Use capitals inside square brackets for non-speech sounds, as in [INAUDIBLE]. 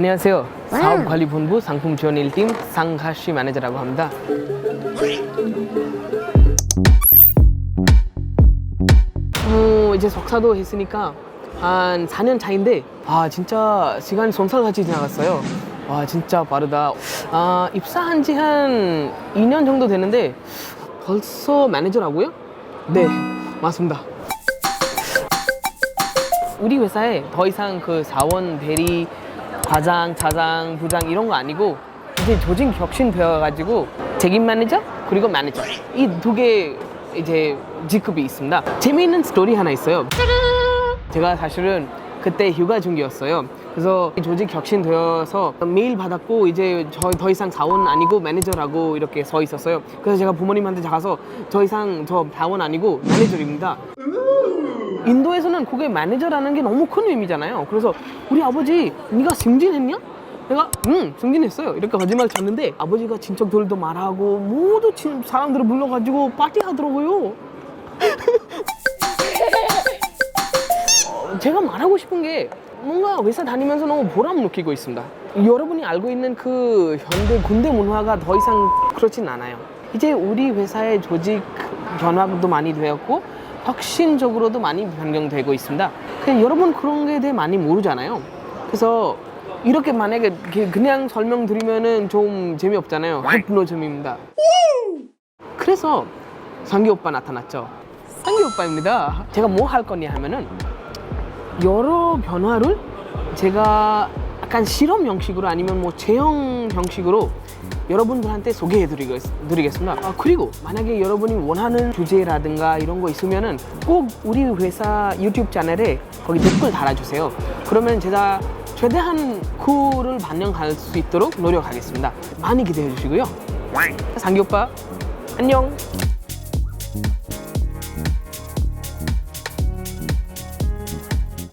안녕하세요. 사업관리본부 상품지원 1팀 상하시 매니저라고 합니다. 어, 이제 석사도 했으니까 한 4년 차인데 아 진짜 시간이 손살같이 지나갔어요. 와 진짜 빠르다. 아, 입사한 지 한 2년 정도 되는데 벌써 매니저라고요? 네, 맞습니다. 우리 회사에 더 이상 그 사원 대리 과장, 차장, 부장 이런 거 아니고 이제 조직 혁신 되어가지고 책임 매니저 그리고 매니저 이 두 개 이제 직급이 있습니다. 재미있는 스토리 하나 있어요. 제가 사실은 그때 휴가 중이었어요. 그래서 이 조직 혁신 되어서 메일 받았고 이제 저 더 이상 사원 아니고 매니저라고 이렇게 서 있었어요. 그래서 제가 부모님한테 가서 더 이상 저 사원 아니고 매니저입니다. 인도에서는 그게 매니저라는 게 너무 큰 의미잖아요. 그래서 우리 아버지 네가 승진했냐? 내가 응 승진했어요. 이렇게 거짓말 쳤는데 아버지가 친척들도 말하고 모두 친- 사람들을 불러가지고 파티하더라고요. 어, [LAUGHS] 제가 말하고 싶은 게 뭔가 회사 다니면서 너무 보람 느끼고 있습니다. 여러분이 알고 있는 그 현대 군대 문화가 더 이상 그렇진 않아요. 이제 우리 회사의 조직 변화도 많이 되었고 혁신적으로도 많이 변경되고 있습니다. 그냥 여러분 그런 거에 대해 많이 모르잖아요. 그래서 이렇게 만약에 그냥 설명드리면은 좀 재미없잖아요. hypno즘입니다. 그래서 상기 오빠 나타났죠. 상기 오빠입니다. 제가 뭐 할 거냐 하면은 여러 변화를 제가 약간 실험 형식으로 아니면 뭐 체형 형식으로 여러분들한테 소개해 드리겠- 드리겠습니다. 아, 그리고 만약에 여러분이 원하는 주제라든가 이런 거 있으면은 꼭 우리 회사 유튜브 채널에 거기 댓글 달아주세요. 그러면 제가 최대한 그를 반영할 수 있도록 노력하겠습니다. 많이 기대해 주시고요. 상기 오빠, 안녕.